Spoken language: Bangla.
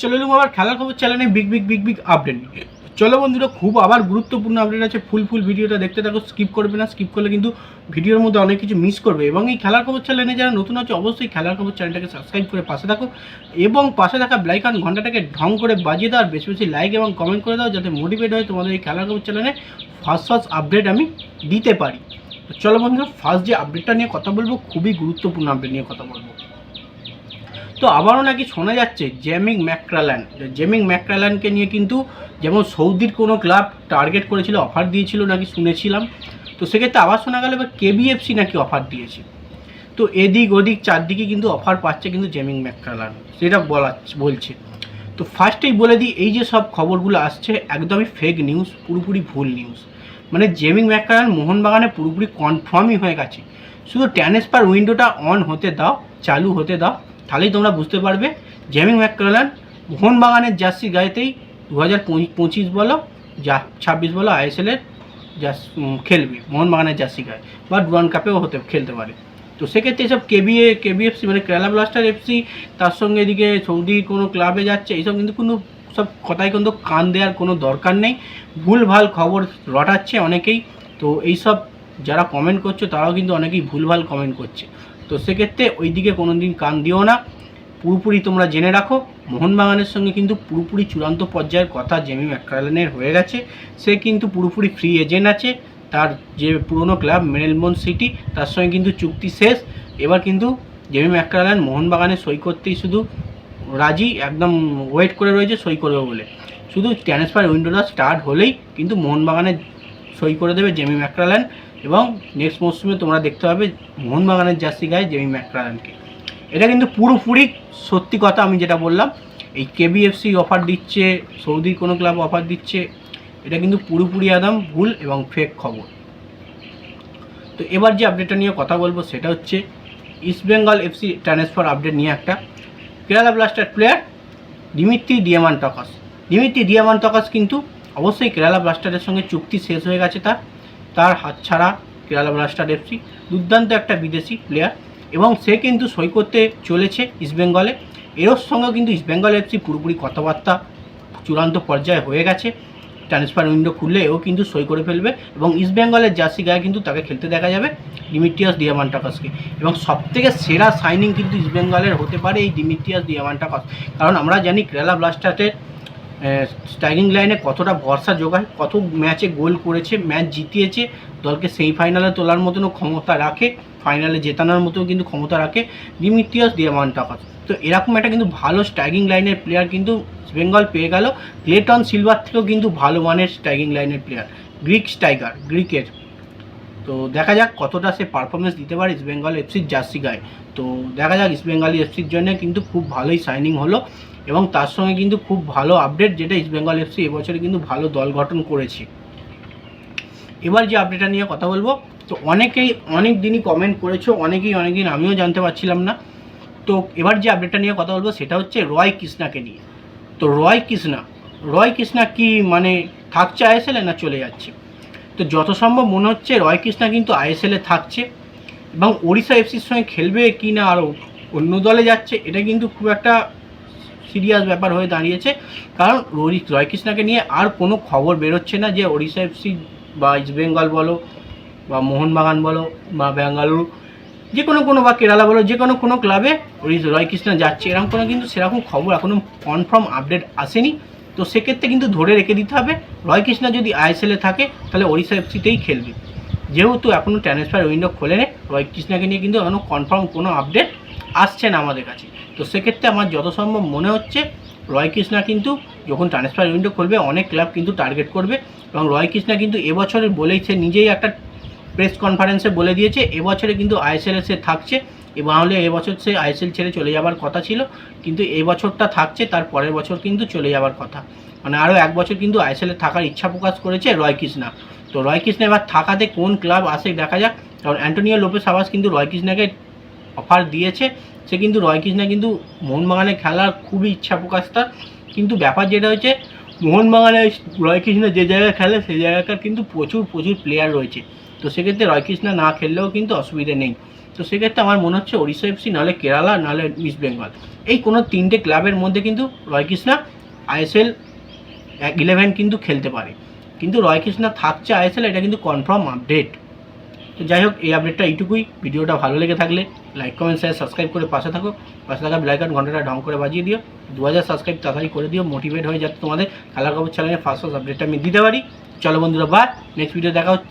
চলে এলুম আবার খেলার খবর চ্যানেলে big big big big update. চলো বন্ধুরা, খুব আবার গুরুত্বপূর্ণ আপডেট আছে। ফুল ফুল ভিডিওটা দেখতে থাকো স্কিপ করবে না স্কিপ করলে কিন্তু ভিডিওর মধ্যে অনেক কিছু মিস করবে। এবং এই খেলার খবর চ্যানেলে যারা নতুন আছে, অবশ্যই খেলার খবর চ্যানেলটাকে সাবস্ক্রাইব করে পাশে থাকো। এবং পাশে থাকা ব্লাইকান ঘন্টাটাকে ঢং করে বাজিয়ে দাও, আর বেশি বেশি লাইক এবং কমেন্ট করে দাও, যাতে মোটিভেট হয় তোমাদের এই খেলার খবর চ্যানেলে ফার্স্ট ফার্স্ট আপডেট আমি দিতে পারি। চলো বন্ধুরা ফার্স্ট যে আপডেটটা নিয়ে কথা বলব, খুবই গুরুত্বপূর্ণ আপডেট নিয়ে কথা বলব। তো আবারও নাকি শোনা যাচ্ছে জেমিং ম্যাক্রাল্যান জেমিং ম্যাক্রাল্যানকে নিয়ে কিন্তু যেমন সৌদির কোনো ক্লাব টার্গেট করেছিল, অফার দিয়েছিল নাকি শুনেছিলাম। তো সেক্ষেত্রে আবার শোনা গেল এবার কেবিএফসি নাকি অফার দিয়েছে। তো এদিক ওদিক চারদিকে কিন্তু অফার পাচ্ছে কিন্তু জেমিং ম্যাক্রাল্যান সেটা বলা বলছে। তো ফার্স্টেই বলে দিই, এই যে সব খবরগুলো আসছে, একদমই ফেক নিউজ পুরোপুরি ভুল নিউজ মানে জেমিং ম্যাক্রাল্যান মোহনবাগানে পুরোপুরি কনফার্মই হয়ে গেছে। শুধু ট্রান্সফার উইন্ডোটা অন হতে দাও, চালু হতে দাও তাহলেই তোমরা বুঝতে পারবে। জেমিং ম্যাককালান মোহনবাগানের জার্সি গায়েতেই দু হাজার পঁচিশ বলো, যা ছাব্বিশ বলো আইএসএলের জার্স খেলবে, মোহনবাগানের জার্সি গায়ে। বা ডুরান কাপেও হতে, খেলতে পারে। তো সেক্ষেত্রে এসব কেবিএ কেবিএফসি মানে কেরালা ব্লাস্টার এফসি তার সঙ্গে এদিকে সৌদি কোনো ক্লাবে যাচ্ছে, এইসব কিন্তু কোনো, সব কথায় কিন্তু কান দেওয়ার কোনো দরকার নেই। ভুলভাল খবর রটাচ্ছে অনেকেই। তো এইসব যারা কমেন্ট করছে, তারাও কিন্তু অনেকেই ভুলভাল কমেন্ট করছে। তো সেক্ষেত্রে ওই দিকে কোনো দিন কান দিও না। পুরোপুরি তোমরা জেনে রাখো। মোহনবাগানের সঙ্গে কিন্তু পুরোপুরি চূড়ান্ত পর্যায়ের কথা জেমি ম্যাকরালেনের হয়ে গেছে। সে কিন্তু পুরোপুরি ফ্রি এজেন্ট আছে। তার যে পুরনো ক্লাব মেলবোর্ন সিটি, তার সঙ্গে কিন্তু চুক্তি শেষ। এবার কিন্তু জেমি ম্যাকরালেন মোহনবাগানে সই করতেই শুধু রাজি, একদম ওয়েট করে রয়েছে, সই করবে বলে। শুধু ট্রান্সফার উইন্ডোটা স্টার্ট হলেই কিন্তু মোহনবাগানে সই করে দেবে জেমি ম্যাকরালেন এবং নেক্সট মরশুমে তোমরা দেখতে পাবে মোহনবাগানের জার্সি গায়ে জেমি ম্যাকরালেনকে। এটা কিন্তু পুরোপুরি সত্যি কথা আমি যেটা বললাম, এই কেবিএফসি অফার দিচ্ছে সৌদির কোনো ক্লাব অফার দিচ্ছে, এটা কিন্তু পুরোপুরি একদম ভুল এবং ফেক খবর। তো এবার যে আপডেটটা নিয়ে কথা বলব সেটা হচ্ছে East Bengal FC transfer update নিয়ে একটা Kerala Blaster player Dimitri Diamantakos Dimitri Diamantakos কিন্তু অবশ্যই কেরালা ব্লাস্টারের সঙ্গে চুক্তি শেষ হয়ে গেছে তার। তার হাতছাড়া কেরালা ব্লাস্টার এফসি দুর্দান্ত একটা বিদেশি প্লেয়ার এবং সে কিন্তু সই করতে চলেছে ইস্টবেঙ্গলে এর সঙ্গে কিন্তু ইস্টবেঙ্গল এফসি পুরোপুরি কথাবার্তা চূড়ান্ত পর্যায়ে হয়ে গেছে। ট্রান্সফার উইন্ডো খুললে এও কিন্তু সই করে ফেলবে এবং ইস্টবেঙ্গলের জার্সি গায়ে কিন্তু তাকে খেলতে দেখা যাবে ডিমিট্রিয়াস ডিয়ামান্টাকাসকে এবং সবথেকে সেরা সাইনিং কিন্তু ইস্টবেঙ্গলের হতে পারে এই ডিমিট্রিয়াস ডিয়ামান্টাকাস কারণ আমরা জানি কেরালা ব্লাস্টারের স্ট্রাইকিং লাইনে কতটা ভরসা যোগায়, কত ম্যাচে গোল করেছে, ম্যাচ জিতিয়েছে, দলকে সেমিফাইনালে তোলার মতনও ক্ষমতা রাখে, ফাইনালে জেতানোর মতো কিন্তু ক্ষমতা রাখে ডিমিট্রিয়াস ডিয়ামান্টাকাস তো এরকম একটা কিন্তু ভালো স্ট্রাইকিং লাইনের প্লেয়ার কিন্তু বেঙ্গল পেয়ে গেল। ক্লেটন সিলভার থেকেও কিন্তু ভালো মানের স্ট্রাইকিং লাইনের প্লেয়ার, গ্রিক স্ট্রাইকার গ্রিকের। তো দেখা যাক কতটা সে পারফরমেন্স দিতে পারে ইস্ট বেঙ্গল এফসির জার্সি গায়ে। তো দেখা যাক ইস্ট বেঙ্গলি এফসির জন্য কিন্তু খুব ভালোই সাইনিং হলো এবং তার সঙ্গে কিন্তু খুব ভালো আপডেট যেটা ইস্ট বেঙ্গল এফসি এবছরে কিন্তু ভালো দল গঠন করেছে। এবার যে আপডেটটা নিয়ে কথা বলব, তো অনেকেই অনেক দিনই কমেন্ট করেছ, অনেকেই অনেক দিন আমিও জানতে পারছিলাম না। তো এবার যে আপডেটটা নিয়ে কথা বলব সেটা হচ্ছে রয় কৃষ্ণাকে নিয়ে। তো রয় কৃষ্ণা রয় কৃষ্ণা কি মানে থাকছে আইএসএলে না চলে যাচ্ছে? তো যত সম্ভব মনে হচ্ছে রয় কৃষ্ণা কিন্তু আইএসএলে থাকছে এবং ওড়িশা এফসির সঙ্গে খেলবে কি না আরও অন্য দলে যাচ্ছে, এটা কিন্তু খুব একটা সিরিয়াস ব্যাপার হয়ে দাঁড়িয়েছে। কারণ রোহি- রয় কৃষ্ণাকে নিয়ে আর কোনো খবর বেরোচ্ছে না যে ওড়িশা এফসি বা ইস্ট বেঙ্গল বলো বা মোহনবাগান বলো বা বেঙ্গালুরু যে কোনো কোনো বা কেরালা বলো, যে কোনো কোনো ক্লাবে রয় কৃষ্ণা যাচ্ছে। এরকম কোনো কিন্তু সেরকম খবর এখনও কনফার্ম আপডেট আসেনি। তো সেক্ষেত্রে কিন্তু ধরে রেখে দিতে হবে। রয় কৃষ্ণা যদি আইএসএলে থাকে, তাহলে ওড়িশা এফসিতেই খেলবে। যেহেতু এখনও ট্রান্সফার উইন্ডো খোলেনি রয় কৃষ্ণাকে নিয়ে কিন্তু এখনও কনফার্ম কোনো আপডেট আসছে না আমাদের কাছে। তো সেক্ষেত্রে আমার যত সম্ভব মনে হচ্ছে রয় কৃষ্ণা কিন্তু যখন ট্রান্সফার উইন্ডো খুলবে, অনেক ক্লাব কিন্তু টার্গেট করবে। এবং রয় কৃষ্ণা কিন্তু এবছরে বলেইছে, নিজেই একটা প্রেস কনফারেন্সে বলে দিয়েছে, এবছরে কিন্তু আইএসএল সে থাকছে। হলে এবছর সে আইএসএল ছেড়ে চলে যাবার কথা ছিল, কিন্তু এবছরটা থাকছে, তার পরের বছর কিন্তু চলে যাবার কথা। মানে আরও এক বছর কিন্তু আইএসএলে থাকার ইচ্ছা প্রকাশ করেছে রয় কৃষ্ণা। তো রয় কৃষ্ণা এবার থাকাতে কোন ক্লাব আসে দেখা যাক। কারণ অ্যান্টোনিও লোপেস আবাস কিন্তু রয় কৃষ্ণাকে অফার দিয়েছে। সে কিন্তু রয় কৃষ্ণা কিন্তু মোহনবাগানে খেলার খুবই ইচ্ছা প্রকাশ তার। কিন্তু ব্যাপার যেটা হচ্ছে মোহনবাগানে রয় কৃষ্ণ যে জায়গায় খেলে সেই জায়গাকার কিন্তু প্রচুর প্রচুর প্লেয়ার রয়েছে। তো সেক্ষেত্রে রয় কৃষ্ণা না খেললেও কিন্তু অসুবিধে নেই। তো সেক্ষেত্রে আমার মনে হচ্ছে ওড়িশা এফসি, নাহলে কেরালা, নাহলে ইস্ট বেঙ্গল। এই কোনো তিনটে ক্লাবের মধ্যে কিন্তু রয় কৃষ্ণা আইএসএল ইলেভেন কিন্তু খেলতে পারে। কিন্তু রয় কৃষ্ণা থাকছে আইএসএল, এটা কিন্তু কনফার্ম আপডেট তো যাই হোক, এই আপডেটটা এইটুকুই। ভিডিওটা ভালো লেগে থাকলে লাইক কমেন্ট শেয়ার সাবস্ক্রাইব করে পাশে থাকো। পাশে থাকা বেলাইকন ঘন্টাটা ঢং করে বাজিয়ে দিও। দু হাজার সাবস্ক্রাইব তাড়াতাড়ি করে দিও মোটিভেট হয়ে যাতে তোমাদের খেলার খবর চ্যানেলে ফার্স্ট ফার্স্ট আপডেটটা আমি দিতে পারি। চলো বন্ধুরা, বাই। নেক্সট ভিডিও দেখা হচ্ছে।